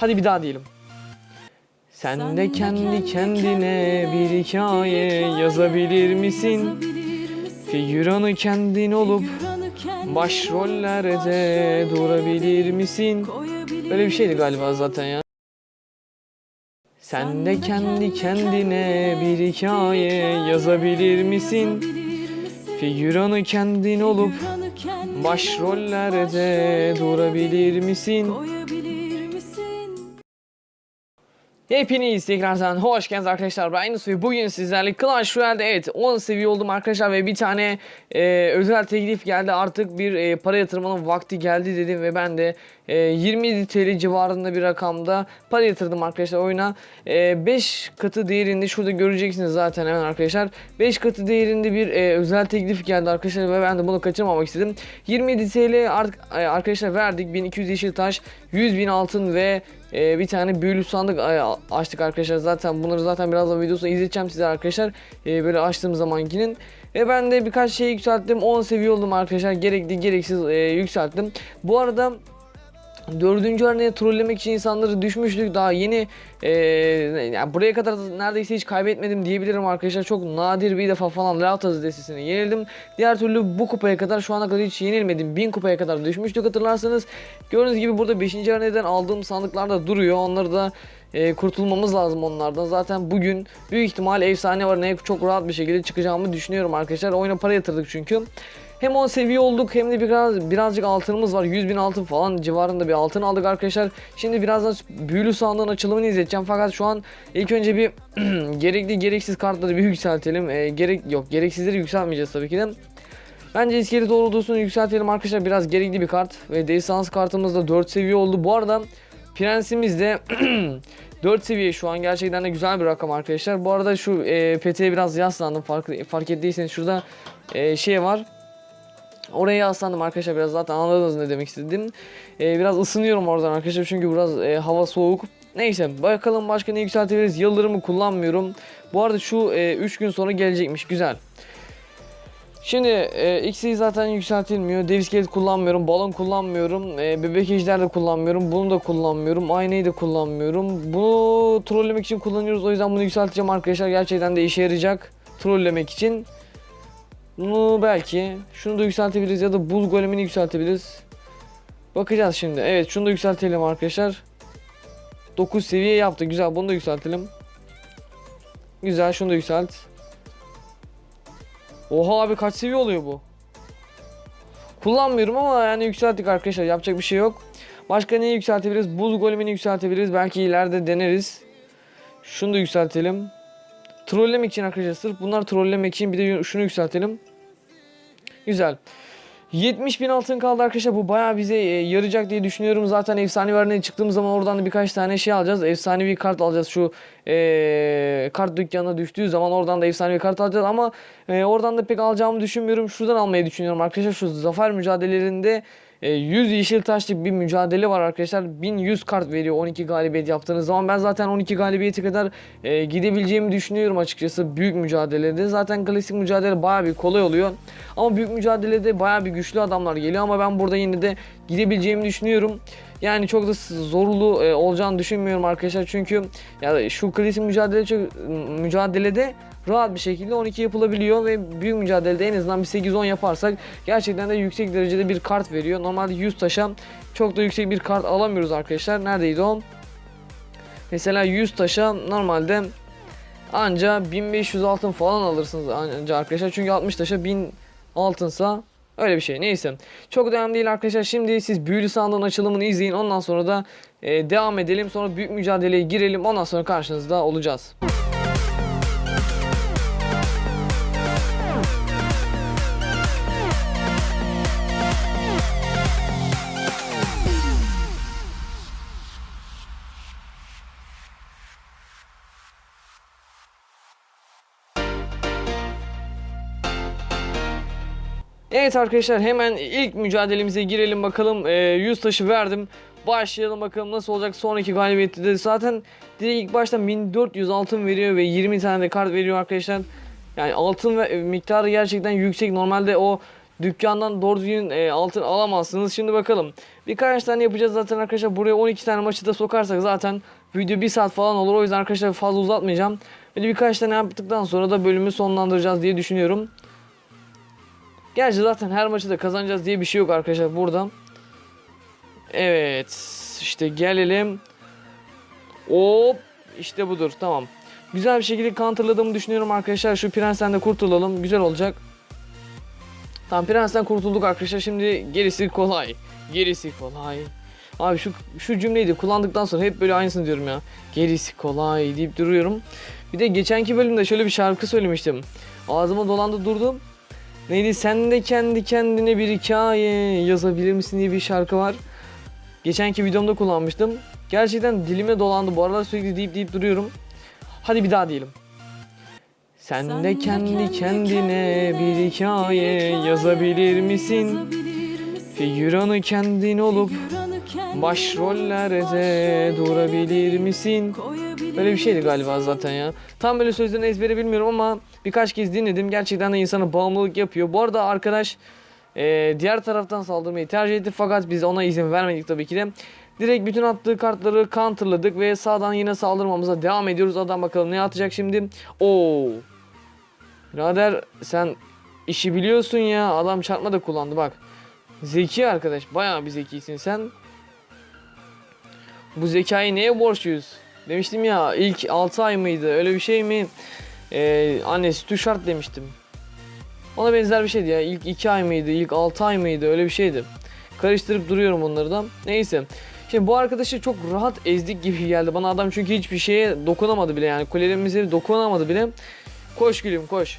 Hadi bir daha diyelim. Sen de kendi kendine bir hikaye yazabilir misin? Figüranı kendin olup başrollerde durabilir misin? Öyle bir şeydi galiba zaten ya. Sen de kendi kendine bir hikaye yazabilir misin? Figüranı kendin olup başrollerde durabilir misin? Hepiniz tekrardan hoş geldiniz arkadaşlar. Ben Yunus bugün sizlerle Clash Royale'de evet 10 seviye oldum arkadaşlar ve bir tane e, özel teklif geldi. Artık bir e, para yatırmanın vakti geldi dedim ve ben de e, 27 TL civarında bir rakamda para yatırdım arkadaşlar oyuna. 5 katı değerinde şurada göreceksiniz zaten hemen arkadaşlar. 5 katı değerinde bir e, özel teklif geldi arkadaşlar ve ben de bunu kaçırmamak istedim. 27 TL art- e, arkadaşlar verdik. 1200 yeşil taş, 100 bin altın ve e, bir tane büyülü sandık a- açtık arkadaşlar. Zaten bunları zaten birazdan videosunda izleteceğim size arkadaşlar. E, böyle açtığım zamankinin. Ve ben de birkaç şey yükselttim. 10 seviye oldum arkadaşlar. Gerekli gereksiz e, yükselttim. Bu arada Dördüncü örneğe trollemek için insanları düşmüştük. Daha yeni e, yani buraya kadar neredeyse hiç kaybetmedim diyebilirim arkadaşlar. Çok nadir bir defa falan Lautaz destesine yenildim. Diğer türlü bu kupaya kadar şu ana kadar hiç yenilmedim. 1000 kupaya kadar düşmüştük hatırlarsanız. Gördüğünüz gibi burada 5. örneğden aldığım sandıklar da duruyor. Onları da e, kurtulmamız lazım onlardan. Zaten bugün büyük ihtimal efsane var çok rahat bir şekilde çıkacağımı düşünüyorum arkadaşlar. Oyuna para yatırdık çünkü. Hem 10 seviye olduk hem de biraz birazcık altınımız var. 100 bin altın falan civarında bir altın aldık arkadaşlar. Şimdi birazdan büyülü sandığın açılımını izleteceğim. Fakat şu an ilk önce bir gerekli gereksiz kartları bir yükseltelim. Ee, gerek yok gereksizleri yükseltmeyeceğiz tabii ki de. Bence iskelet ordusunu yükseltelim arkadaşlar. Biraz gerekli bir kart. Ve desans kartımız da 4 seviye oldu. Bu arada prensimiz de 4 seviye şu an gerçekten de güzel bir rakam arkadaşlar. Bu arada şu e, peteğe biraz yaslandım fark, fark ettiyseniz şurada e, şey var. Oraya yaslandım arkadaşlar biraz zaten anladınız ne demek istedim. Ee, biraz ısınıyorum oradan arkadaşlar çünkü biraz e, hava soğuk. Neyse bakalım başka ne yükseltebiliriz. Yıldırımı kullanmıyorum. Bu arada şu 3 gün sonra gelecekmiş güzel. Şimdi e, X'i zaten yükseltilmiyor. Dev iskelet kullanmıyorum. Balon kullanmıyorum. E, bebek ejder de kullanmıyorum. Bunu da kullanmıyorum. Aynayı da kullanmıyorum. Bunu trollemek için kullanıyoruz. O yüzden bunu yükselteceğim arkadaşlar. Gerçekten de işe yarayacak. Trollemek için. Bunu belki. Şunu da yükseltebiliriz ya da buz golemini yükseltebiliriz. Bakacağız şimdi. Evet şunu da yükseltelim arkadaşlar. 9 seviye yaptı. Güzel bunu da yükseltelim. Güzel şunu da yükselt. Oha abi kaç seviye oluyor bu? Kullanmıyorum ama yani yükselttik arkadaşlar. Yapacak bir şey yok. Başka neyi yükseltebiliriz? Buz golemini yükseltebiliriz. Belki ileride deneriz. Şunu da yükseltelim. Trollemek için arkadaşlar bunlar trollemek için bir de şunu yükseltelim. Güzel. 70 bin altın kaldı arkadaşlar. Bu bayağı bize e, yarayacak diye düşünüyorum. Zaten efsanevi haline çıktığımız zaman oradan da birkaç tane şey alacağız. Efsanevi kart alacağız. Şu e, kart dükkanına düştüğü zaman oradan da efsanevi kart alacağız. Ama e, oradan da pek alacağımı düşünmüyorum. Şuradan almayı düşünüyorum arkadaşlar. Şu zafer mücadelelerinde 100 yeşil taşlık bir mücadele var arkadaşlar. 1100 kart veriyor 12 galibiyet yaptığınız zaman. Ben zaten 12 galibiyete kadar e, gidebileceğimi düşünüyorum açıkçası büyük mücadelede. Zaten klasik mücadele baya bir kolay oluyor. Ama büyük mücadelede baya bir güçlü adamlar geliyor ama ben burada yine de gidebileceğimi düşünüyorum. Yani çok da zorlu e, olacağını düşünmüyorum arkadaşlar. Çünkü ya şu klasik mücadele çok, mücadelede rahat bir şekilde 12 yapılabiliyor ve büyük mücadelede en azından bir 8-10 yaparsak gerçekten de yüksek derecede bir kart veriyor. Normalde 100 taşa çok da yüksek bir kart alamıyoruz arkadaşlar. Neredeydi o? Mesela 100 taşa normalde anca 1500 altın falan alırsınız anca arkadaşlar. Çünkü 60 taşa 1000 altınsa öyle bir şey. Neyse. Çok önemli değil arkadaşlar. Şimdi siz büyülü sandığın açılımını izleyin. Ondan sonra da e, devam edelim. Sonra büyük mücadeleye girelim. Ondan sonra karşınızda olacağız. Evet arkadaşlar hemen ilk mücadelemize girelim bakalım. Ee, 100 taşı verdim. Başlayalım bakalım nasıl olacak sonraki galibiyette de zaten direkt ilk başta 1400 altın veriyor ve 20 tane de kart veriyor arkadaşlar. Yani altın ve miktarı gerçekten yüksek. Normalde o dükkandan doğru düzgün e, altın alamazsınız. Şimdi bakalım. Birkaç tane yapacağız zaten arkadaşlar. Buraya 12 tane maçı da sokarsak zaten video 1 saat falan olur. O yüzden arkadaşlar fazla uzatmayacağım. Böyle birkaç tane yaptıktan sonra da bölümü sonlandıracağız diye düşünüyorum. Gerçi zaten her maçı da kazanacağız diye bir şey yok arkadaşlar burada. Evet. işte gelelim. Hop. işte budur. Tamam. Güzel bir şekilde counterladığımı düşünüyorum arkadaşlar. Şu prensten de kurtulalım. Güzel olacak. Tamam prensten kurtulduk arkadaşlar. Şimdi gerisi kolay. Gerisi kolay. Abi şu şu cümleyi de kullandıktan sonra hep böyle aynısını diyorum ya. Gerisi kolay deyip duruyorum. Bir de geçenki bölümde şöyle bir şarkı söylemiştim. Ağzıma dolandı durdum. Neydi? Sen de kendi kendine bir hikaye yazabilir misin diye bir şarkı var. Geçenki videomda kullanmıştım. Gerçekten dilime dolandı. Bu aralar sürekli deyip deyip duruyorum. Hadi bir daha diyelim. Sen de kendi kendine bir hikaye yazabilir misin? Figüranı kendin olup başrollerde durabilir misin? Böyle bir şeydi galiba zaten ya. Tam böyle sözlerini ezbere bilmiyorum ama birkaç kez dinledim. Gerçekten de insana bağımlılık yapıyor. Bu arada arkadaş e, diğer taraftan saldırmayı tercih etti fakat biz ona izin vermedik tabii ki de. Direkt bütün attığı kartları counterladık ve sağdan yine saldırmamıza devam ediyoruz. Adam bakalım ne atacak şimdi. Oo. Birader sen işi biliyorsun ya. Adam çarpma da kullandı bak. Zeki arkadaş. Bayağı bir zekisin sen. Bu zekayı neye borçluyuz? Demiştim ya ilk 6 ay mıydı öyle bir şey mi? Ee, anne sütü şart demiştim. Ona benzer bir şeydi ya. İlk 2 ay mıydı, ilk 6 ay mıydı öyle bir şeydi. Karıştırıp duruyorum onları da. Neyse. Şimdi bu arkadaşı çok rahat ezdik gibi geldi bana adam çünkü hiçbir şeye dokunamadı bile yani kulelerimize dokunamadı bile. Koş gülüm koş.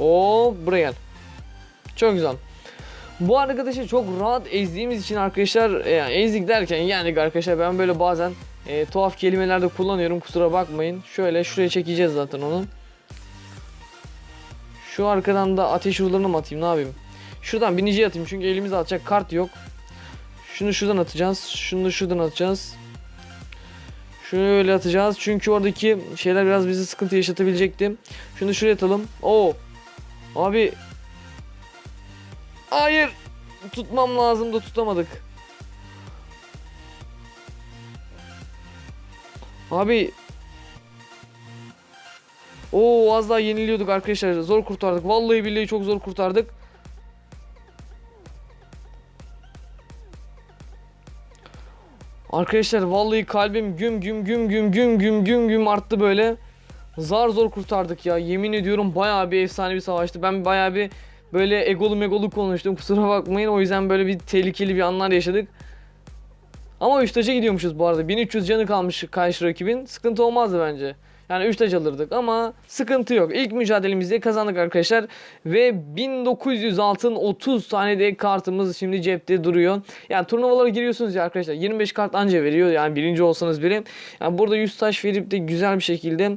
Oo buraya gel. Çok güzel. Bu arkadaşı çok rahat ezdiğimiz için arkadaşlar e, yani ezdik derken yani arkadaşlar ben böyle bazen e, tuhaf kelimeler kullanıyorum kusura bakmayın. Şöyle şuraya çekeceğiz zaten onu. Şu arkadan da ateş ruhlarını mı atayım ne yapayım? Şuradan biniciye atayım çünkü elimizde atacak kart yok. Şunu şuradan atacağız. Şunu da şuradan atacağız. Şöyle atacağız. Çünkü oradaki şeyler biraz bizi sıkıntı yaşatabilecekti. Şunu şuraya atalım. Oo. Abi. Hayır. Tutmam lazım da tutamadık. Abi. Oo az daha yeniliyorduk arkadaşlar. Zor kurtardık. Vallahi billahi çok zor kurtardık. Arkadaşlar vallahi kalbim güm güm güm güm güm güm güm güm arttı böyle. Zar zor kurtardık ya. Yemin ediyorum bayağı bir efsane bir savaştı. Ben bayağı bir böyle egolu megolu konuştum. Kusura bakmayın. O yüzden böyle bir tehlikeli bir anlar yaşadık. Ama 3 taca gidiyormuşuz bu arada. 1300 canı kalmış karşı rakibin. Sıkıntı olmazdı bence. Yani 3 taç alırdık ama sıkıntı yok. İlk mücadelemizde kazandık arkadaşlar. Ve 1900 altın 30 tane de kartımız şimdi cepte duruyor. Yani turnuvalara giriyorsunuz ya arkadaşlar. 25 kart anca veriyor. Yani birinci olsanız bile. Yani burada 100 taş verip de güzel bir şekilde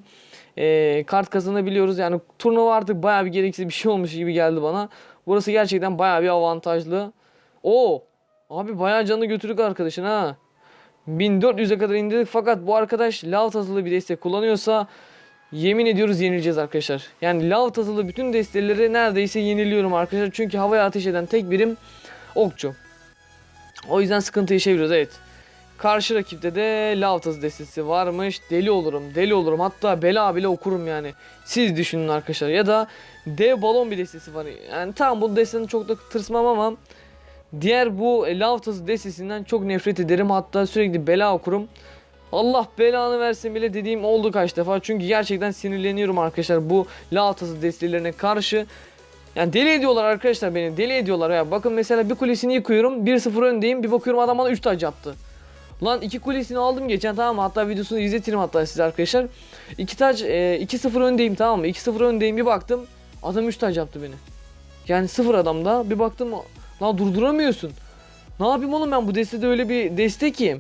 e, kart kazanabiliyoruz. Yani turnuva artık bayağı bir gereksiz bir şey olmuş gibi geldi bana. Burası gerçekten bayağı bir avantajlı. Oo, abi bayağı canı götürdük arkadaşın ha. 1400'e kadar indirdik fakat bu arkadaş lav tazılı bir destek kullanıyorsa yemin ediyoruz yenileceğiz arkadaşlar. Yani lav tazılı bütün desteleri neredeyse yeniliyorum arkadaşlar. Çünkü havaya ateş eden tek birim okçu. O yüzden sıkıntı yaşayabiliyoruz evet. Karşı rakipte de lav tazı destesi varmış. Deli olurum deli olurum hatta bela bile okurum yani. Siz düşünün arkadaşlar ya da dev balon bir destesi var. Yani tamam bu destenin çok da tırsmam ama Diğer bu lav tazı destesinden çok nefret ederim. Hatta sürekli bela okurum. Allah belanı versin bile dediğim oldu kaç defa. Çünkü gerçekten sinirleniyorum arkadaşlar bu lav tazı destelerine karşı. Yani deli ediyorlar arkadaşlar beni. Deli ediyorlar ya. Bakın mesela bir kulesini yıkıyorum. 1-0 öndeyim. Bir bakıyorum adam bana 3 taç yaptı. Lan iki kulesini aldım geçen tamam mı? Hatta videosunu izletirim hatta size arkadaşlar. 2 taç e, 2-0 öndeyim tamam mı? 2-0 öndeyim bir baktım. Adam 3 taç yaptı beni. Yani 0 adamda bir baktım Lan durduramıyorsun. Ne yapayım oğlum ben bu destede öyle bir deste ki.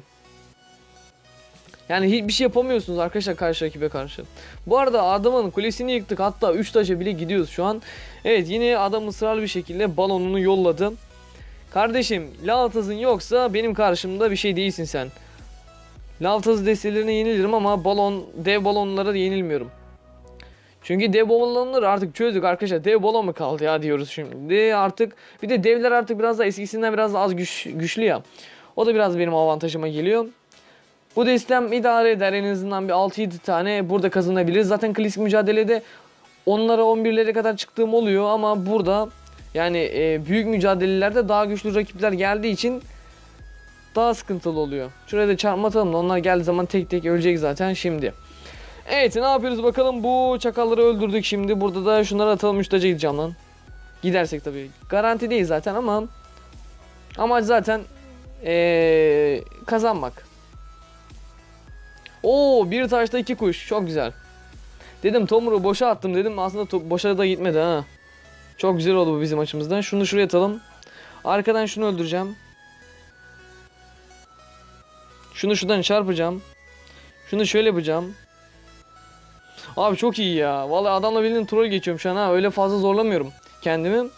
Yani hiçbir şey yapamıyorsunuz arkadaşlar karşı rakibe karşı. Bu arada adamın kulesini yıktık hatta 3 taşa bile gidiyoruz şu an. Evet yine adam ısrarlı bir şekilde balonunu yolladı. Kardeşim Lavtaz'ın yoksa benim karşımda bir şey değilsin sen. Lavtaz destelerine yenilirim ama balon dev balonlara yenilmiyorum. Çünkü dev balonları artık çözdük arkadaşlar. Dev balon mu kaldı ya diyoruz şimdi. Artık bir de devler artık biraz da eskisinden biraz daha az güç, güçlü ya. O da biraz benim avantajıma geliyor. Bu destem idare eder en azından bir 6-7 tane burada kazanabilir. Zaten klasik mücadelede onlara 11'lere kadar çıktığım oluyor ama burada yani e, büyük mücadelelerde daha güçlü rakipler geldiği için daha sıkıntılı oluyor. Şuraya da çarpma atalım da onlar geldiği zaman tek tek ölecek zaten şimdi. Evet ne yapıyoruz bakalım bu çakalları öldürdük şimdi. Burada da şunları atalım 3 taca gideceğim lan. Gidersek tabii. Garanti değil zaten ama amaç zaten ee, kazanmak. Oo bir taşta iki kuş çok güzel. Dedim Tomur'u boşa attım dedim aslında boşa da gitmedi ha. Çok güzel oldu bu bizim açımızdan. Şunu şuraya atalım. Arkadan şunu öldüreceğim. Şunu şuradan çarpacağım. Şunu şöyle yapacağım. Abi çok iyi ya. Vallahi adamla bildiğin troll geçiyorum şu an ha. Öyle fazla zorlamıyorum kendimi.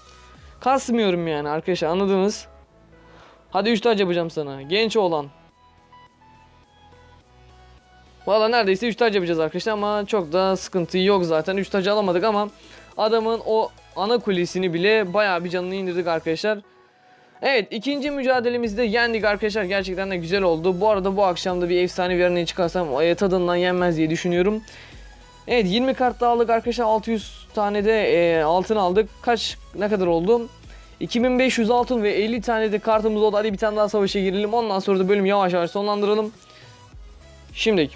Kasmıyorum yani arkadaşlar anladınız. Hadi 3 taç yapacağım sana. Genç oğlan. Valla neredeyse 3 taç yapacağız arkadaşlar ama çok da sıkıntı yok zaten. 3 tacı alamadık ama adamın o ana kulesini bile bayağı bir canını indirdik arkadaşlar. Evet ikinci mücadelemizde yendik arkadaşlar. Gerçekten de güzel oldu. Bu arada bu akşam da bir efsane bir çıkarsam e, tadından yenmez diye düşünüyorum. Evet 20 kart daha aldık arkadaşlar. 600 tane de e, altın aldık. Kaç ne kadar oldu? 2500 altın ve 50 tane de kartımız oldu. Hadi bir tane daha savaşa girelim. Ondan sonra da bölüm yavaş yavaş sonlandıralım. Şimdi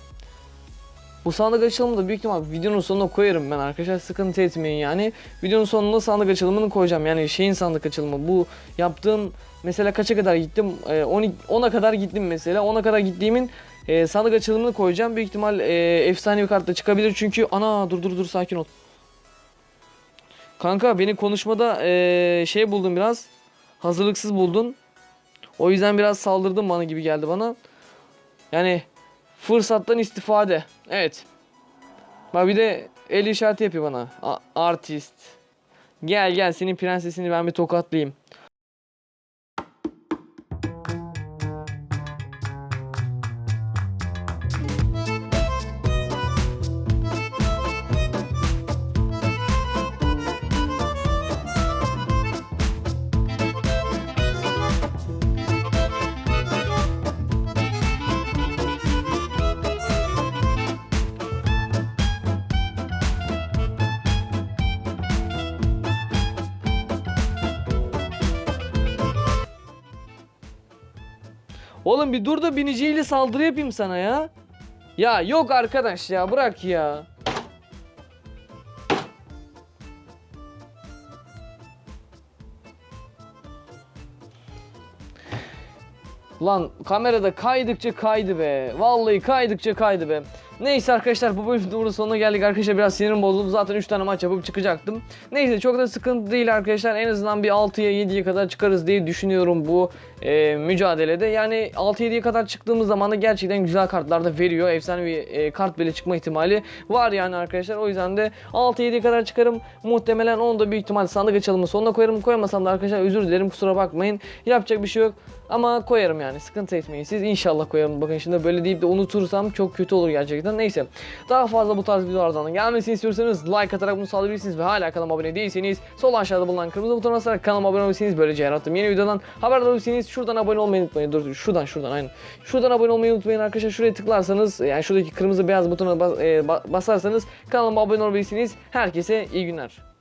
bu sandık açılımı da büyük ihtimal videonun sonuna koyarım ben arkadaşlar sıkıntı etmeyin yani. Videonun sonuna sandık açılımını koyacağım yani şeyin sandık açılımı bu yaptığım mesela kaça kadar gittim Ee, 12 10'a kadar gittim mesela 10'a kadar gittiğimin e, sandık açılımını koyacağım büyük ihtimal e, efsane bir kartla çıkabilir çünkü ana dur dur dur sakin ol. Kanka beni konuşmada e, şey buldun biraz hazırlıksız buldun. O yüzden biraz saldırdın bana gibi geldi bana. Yani Fırsattan istifade. Evet. Bak bir de el işareti yapıyor bana. A- artist. Gel gel senin prensesini ben bir tokatlayayım. Oğlum bir dur da biniciyle saldırı yapayım sana ya. Ya yok arkadaş ya bırak ya. Lan kamerada kaydıkça kaydı be. Vallahi kaydıkça kaydı be. Neyse arkadaşlar bu bölümde burada sonuna geldik arkadaşlar biraz sinirim bozuldu zaten 3 tane maç yapıp çıkacaktım. Neyse çok da sıkıntı değil arkadaşlar en azından bir 6'ya 7'ye kadar çıkarız diye düşünüyorum bu e, mücadelede. Yani 6-7'ye kadar çıktığımız zaman da gerçekten güzel kartlar da veriyor. Efsane bir e, kart bile çıkma ihtimali var yani arkadaşlar. O yüzden de 6-7'ye kadar çıkarım. Muhtemelen onu da büyük ihtimal sandık açılımı sonuna koyarım. Koyamasam da arkadaşlar özür dilerim kusura bakmayın. Yapacak bir şey yok. Ama koyarım yani sıkıntı etmeyin siz inşallah koyarım bakın şimdi böyle deyip de unutursam çok kötü olur gerçekten neyse daha fazla bu tarz videolardan gelmesini istiyorsanız like atarak bunu sağlayabilirsiniz ve hala kanalıma abone değilseniz sol aşağıda bulunan kırmızı butona basarak kanalıma abone olabilirsiniz. Böylece her attığım yeni videodan haberdar olabilirsiniz. Şuradan abone olmayı unutmayın. Dur. Şuradan şuradan aynen. Şuradan abone olmayı unutmayın arkadaşlar. Şuraya tıklarsanız yani şuradaki kırmızı beyaz butona bas- e, ba- basarsanız kanalıma abone olabilirsiniz. Herkese iyi günler